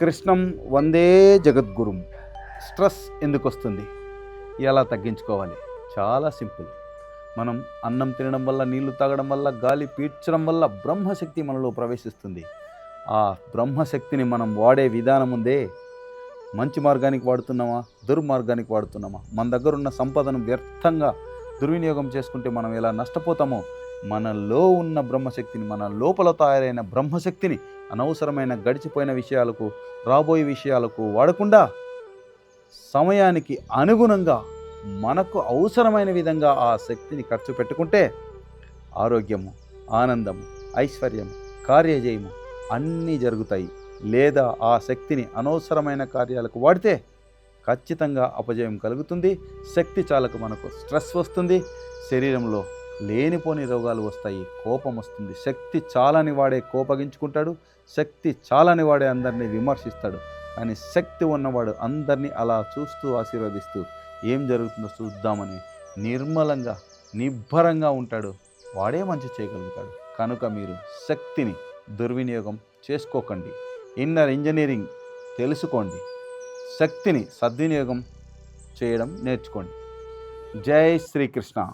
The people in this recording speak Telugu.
కృష్ణం వందే జగద్గురుం. స్ట్రెస్ ఎందుకు వస్తుంది ఎలా తగ్గించుకోవాలి? చాలా సింపుల్. మనం అన్నం తినడం వల్ల నీళ్ళు తాగడం వల్ల గాలి పీల్చడం వల్ల బ్రహ్మశక్తి మనలో ప్రవేశిస్తుంది. ఆ బ్రహ్మశక్తిని మనం వాడే విధానం ఉందే మంచి మార్గానికి వాడుతున్నామా? దుర్మార్గానికి వాడుతున్నామా? మన దగ్గర ఉన్న సంపదను వ్యర్థంగా దుర్వినియోగం చేసుకుంటే మనం ఎలా నష్టపోతామో మనలో ఉన్న బ్రహ్మశక్తిని మన లోపల తయారైన బ్రహ్మశక్తిని అనవసరమైన గడిచిపోయిన విషయాలకు రాబోయే విషయాలకు వాడకుండా సమయానికి అనుగుణంగా మనకు అవసరమైన విధంగా ఆ శక్తిని ఖర్చు పెట్టుకుంటే ఆరోగ్యము ఆనందము ఐశ్వర్యము కార్యజయము అన్నీ జరుగుతాయి. లేదా ఆ శక్తిని అనవసరమైన కార్యాలకు వాడితే ఖచ్చితంగా అపజయం కలుగుతుంది శక్తి చాలకు మనకు స్ట్రెస్ వస్తుంది శరీరంలో లేనిపోని రోగాలు వస్తాయి కోపం వస్తుంది. శక్తి చాలని వాడే కోపగించుకుంటాడు శక్తి చాలని వాడే అందరినీ విమర్శిస్తాడు. కానీ శక్తి ఉన్నవాడు అందరినీ అలా చూస్తూ ఆశీర్వదిస్తూ ఏం జరుగుతుందో చూద్దామని నిర్మలంగా నిబ్బరంగా ఉంటాడు. వాడే మంచి చేయగలుగుతాడు. కనుక మీరు శక్తిని దుర్వినియోగం చేసుకోకండి. ఇన్నర్ ఇంజనీరింగ్ తెలుసుకోండి. శక్తిని సద్వినియోగం చేయడం నేర్చుకోండి. జై శ్రీకృష్ణ.